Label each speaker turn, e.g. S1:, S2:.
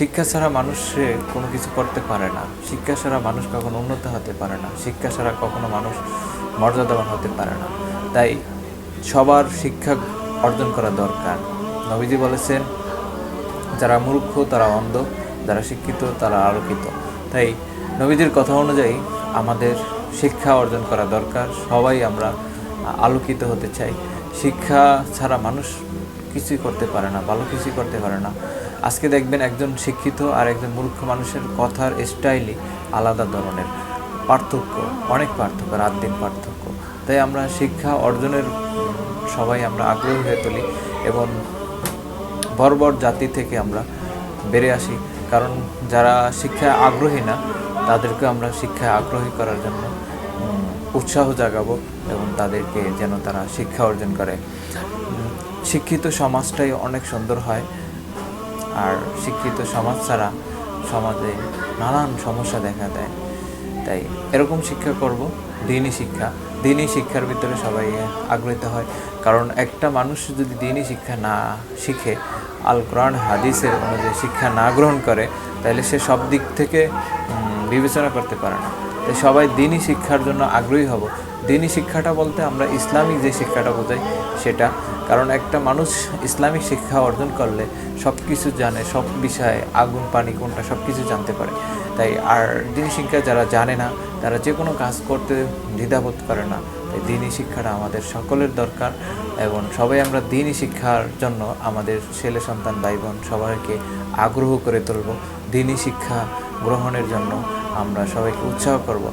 S1: শিক্ষা ছাড়া মানুষ কোনো কিছু করতে পারে না। শিক্ষা ছাড়া মানুষ কখনো উন্নত হতে পারে না। শিক্ষা ছাড়া কখনো মানুষ মর্যাদাবান হতে পারে না। তাই সবার শিক্ষা অর্জন করা দরকার। নবীজি বলেছেন, যারা মূর্খ, তারা অন্ধ, যারা শিক্ষিত, তারা আলোকিত। তাই নবীজির কথা অনুযায়ী আমাদের শিক্ষা অর্জন করা দরকার। সবাই আমরা আলোকিত হতে চাই। শিক্ষা ছাড়া মানুষ কিছুই করতে পারে না, ভালো কিছুই করতে পারে না। আজকে দেখবেন একজন শিক্ষিত আর একজন মূর্খ মানুষের কথার স্টাইলই আলাদা ধরনের। পার্থক্য, অনেক পার্থক্য, রাত দিন পার্থক্য। তাই আমরা শিক্ষা অর্জনের সবাই আমরা আগ্রহী হয়ে তুলি এবং বর্বর জাতি থেকে আমরা বেড়ে আসি। কারণ যারা শিক্ষায় আগ্রহী না তাদেরকে আমরা শিক্ষায় আগ্রহী করার জন্য উৎসাহ জাগাবো এবং তাদেরকে যেন তারা শিক্ষা অর্জন করে। শিক্ষিত সমাজটাই অনেক সুন্দর হয়। আর শিক্ষিত সমাজ ছাড়া সমাজে নানান সমস্যা দেখা দেয়। তাই এরকম শিক্ষা করব, দিনই শিক্ষা। দিনই শিক্ষার ভিতরে সবাই আগ্রহীত হয়। কারণ একটা মানুষ যদি দিনই শিক্ষা না শিখে, আল কোরআন, হাদিসের অনুযায়ী শিক্ষা না গ্রহণ করে, তাহলে সে সব দিক থেকে বিবেচনা করতে পারে না। তাই সবাই দিনই শিক্ষার জন্য আগ্রহী হব। দিনই শিক্ষাটা বলতে আমরা ইসলামিক যে শিক্ষাটা বোঝাই, সেটা কারণ একটা মানুষ ইসলামিক শিক্ষা অর্জন করলে সব কিছু জানে, সব বিষয়ে আগুন, পানি, কোনটা সব কিছু জানতে পারে। তাই আর দিনই শিক্ষা যারা জানে না, তারা যে কোনো কাজ করতে দ্বিধাবোধ করে না। তাই দিনই শিক্ষাটা আমাদের সকলের দরকার এবং সবাই আমরা দিনই শিক্ষার জন্য আমাদের ছেলে, সন্তান, ভাই, বোন সবাইকে আগ্রহ করে তুলব। দিনই শিক্ষা গ্রহণের জন্য আমরা সবাইকে উৎসাহ করব।